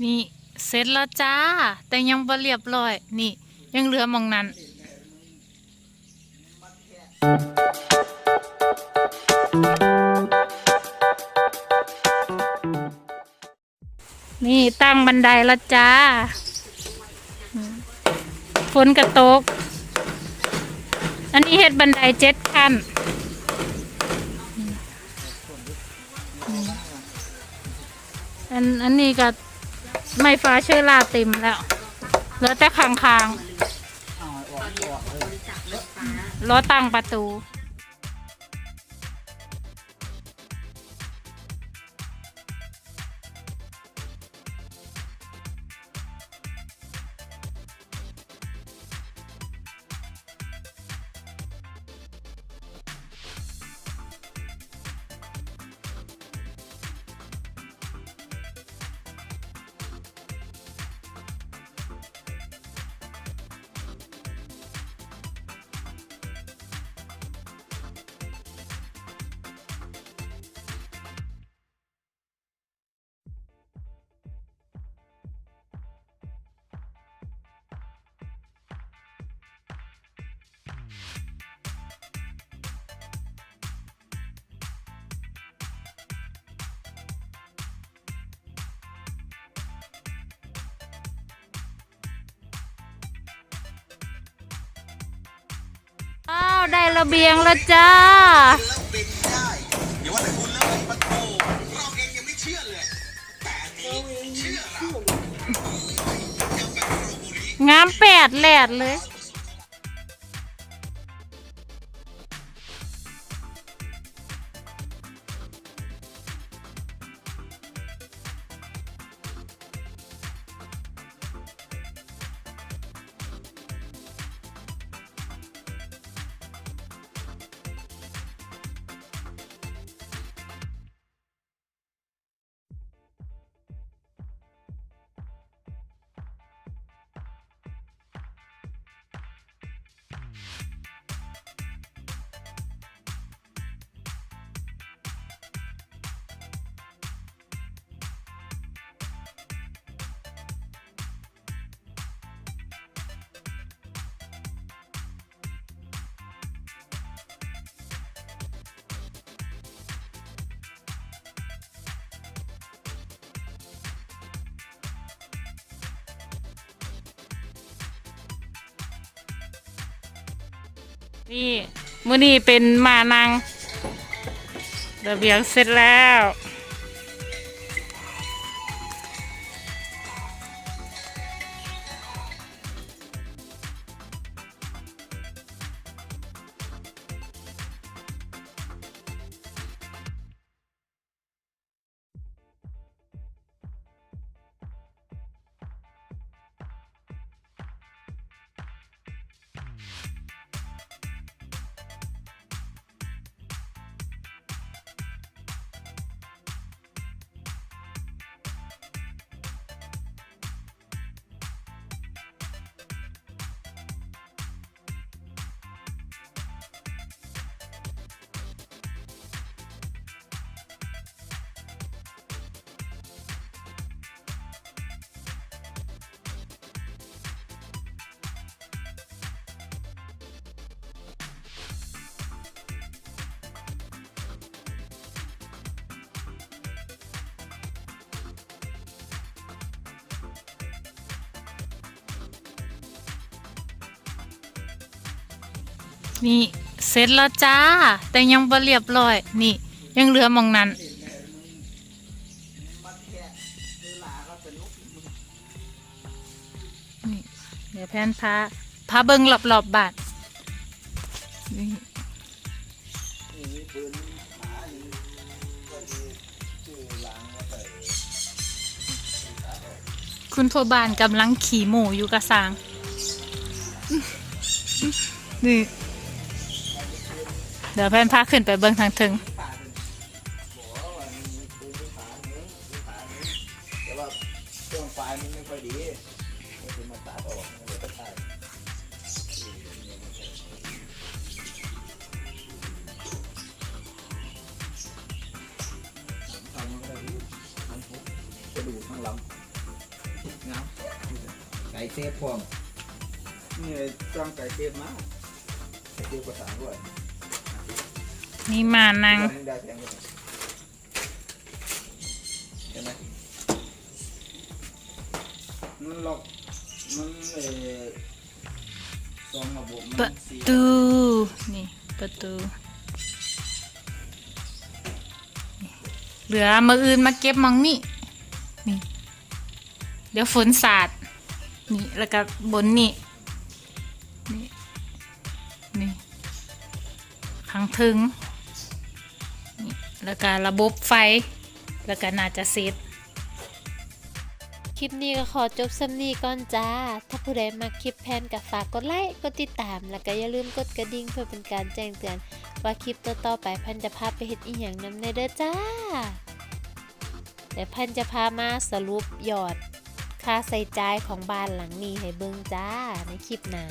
นี่เสร็จแล้วจ้า แต่ยังบ่เรียบร้อย นี่ ยังเหลือมองนั้น นี่ตั้งบันไดแล้วจ้า ฝนกระตก อันนี้เฮ็ดบันไดเจ็ดขั้นอันอันนี้ก็ ไม่ฟ้าเชื้อราเต็มแล้วเหลือแต่คางคางๆล้อตั้งประตู ได้ระเบียงแล้วจ้าอย่าว่าแต่คุณเลยปะโถเราเองยังไม่เชื่อเลยแต่อันนี้เชื่อเรางามแปดแหลดเลย นี่มื้อนี้เป็นมานางระเบียงเสร็จแล้ว นี่เสร็จแล้วจ้า แต่ยังบ่เรียบร้อย นี่ ยังเหลือมองนั้น นี่ เดี๋ยวแพนพาพาเบิงรอบๆบบาทนี่คุณพ่อบ้านกำลังขี่หมูอยู่กระสังนี่ เดี๋ยวแพนพาขึ้นไปเบิ้งทางถึงแต่ว่าช่วงปลายมันไม่ค่อยดีมันจะมาตัดออกมันเลยก็ตัดทำมันก็ดีทำปุ๊บกระดูกทั้งลำงามไก่เซฟพร้อมนี่จ้างไก่เก็บมาไก่เซฟภาษาด้วย นี่มานังวันนี้ได้แพงกว่าใช่ไหมมันหลอกมันเอ่อสองระบบปมัระนสี่ตูนี่ประตูนี่เหลือมืออื่นมาเก็บมังนี่นี่ เดี๋ยวฝนสาดนี่แล้วก็บนนี่นี่นี่ขังถึงนี่ แล้วก็ระบบไฟ แล้วก็น่าจะเสร็จคลิปนี้ก็ขอจบสำนีก่อนจ้า ถ้าผู้ใดมาคลิปแพนกับฝากกดไลค์ กดติดตาม แล้วก็อย่าลืมกดกระดิ่งเพื่อเป็นการแจ้งเตือน ว่าคลิปต่อๆไปพันจะพาไปเฮ็ดอีหยังนำในเด้อจ้าแต่พันจะพามาสรุปยอด ค่าใส่จ่ายของบ้านหลังนี้ให้เบิ่งจ้าในคลิปหน้า